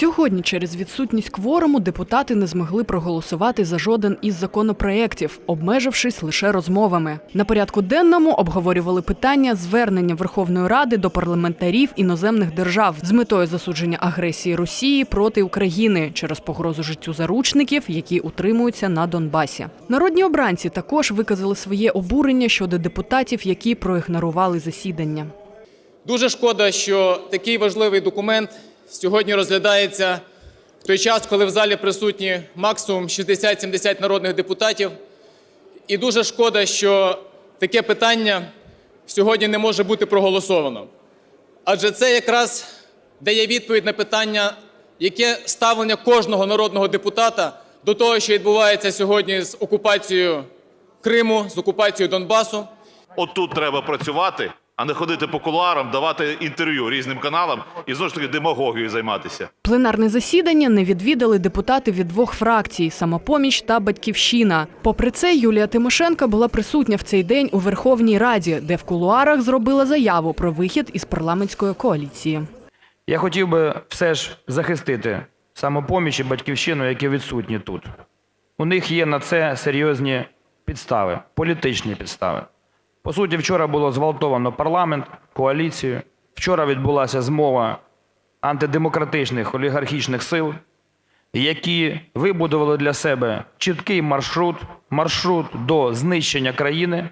Сьогодні через відсутність кворуму депутати не змогли проголосувати за жоден із законопроєктів, обмежившись лише розмовами. На порядку денному обговорювали питання звернення Верховної Ради до парламентарів іноземних держав з метою засудження агресії Росії проти України через погрозу життю заручників, які утримуються на Донбасі. Народні обранці також виказали своє обурення щодо депутатів, які проігнорували засідання. Дуже шкода, що такий важливий документ сьогодні розглядається в той час, коли в залі присутні максимум 60-70 народних депутатів. І дуже шкода, що таке питання сьогодні не може бути проголосовано. Адже це якраз дає відповідь на питання, яке ставлення кожного народного депутата до того, що відбувається сьогодні з окупацією Криму, з окупацією Донбасу. Отут треба працювати, а не ходити по кулуарам, давати інтерв'ю різним каналам і знову ж таки демагогією займатися. Пленарне засідання не відвідали депутати від двох фракцій самопоміч та батьківщина. Попри це, Юлія Тимошенко була присутня в цей день у Верховній Раді, де в кулуарах зробила заяву про вихід із парламентської коаліції. Я хотів би все ж захистити самопоміч і батьківщину, які відсутні тут. У них є на це серйозні підстави, політичні підстави. По суті, вчора було зґвалтовано парламент, коаліцію. Вчора відбулася змова антидемократичних олігархічних сил, які вибудували для себе чіткий маршрут, маршрут до знищення країни,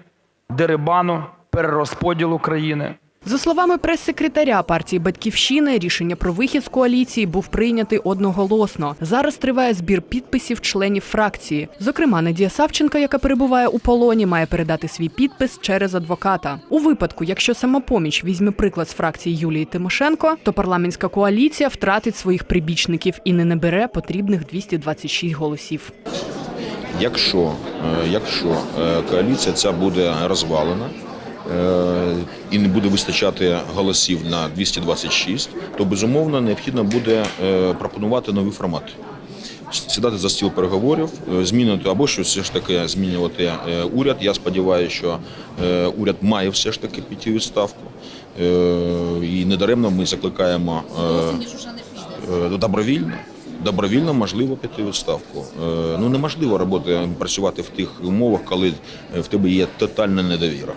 дерибану, перерозподілу країни. За словами прес-секретаря партії Батьківщини, рішення про вихід з коаліції був прийнятий одноголосно. Зараз триває збір підписів членів фракції. Зокрема, Надія Савченка, яка перебуває у полоні, має передати свій підпис через адвоката. У випадку, якщо самопоміч візьме приклад з фракції Юлії Тимошенко, то парламентська коаліція втратить своїх прибічників і не набере потрібних 226 голосів. Якщо, е, якщо е, коаліція ця буде розвалена і не буде вистачати голосів на 226, то безумовно необхідно буде е, пропонувати новий формат. Сідати за стіл переговорів, е, змінити або щось все ж таки змінювати е, уряд. Я сподіваюся, що е, уряд має все ж таки піти відставку. Е, І недаремно ми закликаємо е, е, добровільно. Добровільно можливо піти відставку. Е, Ну неможливо роботи працювати в тих умовах, коли е, в тебе є тотальна недовіра.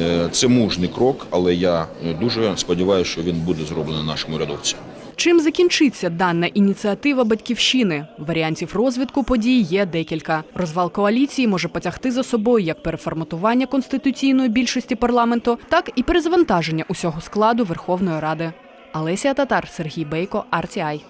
Е, Це мужний крок, але я е, дуже сподіваюся, що він буде зроблений нашим урядовцям. Чим закінчиться дана ініціатива батьківщини? Варіантів розвитку подій є декілька. Розвал коаліції може потягти за собою як переформатування конституційної більшості парламенту, так і перезвантаження усього складу Верховної Ради. Алесія Татар, Сергій Бейко, RTI.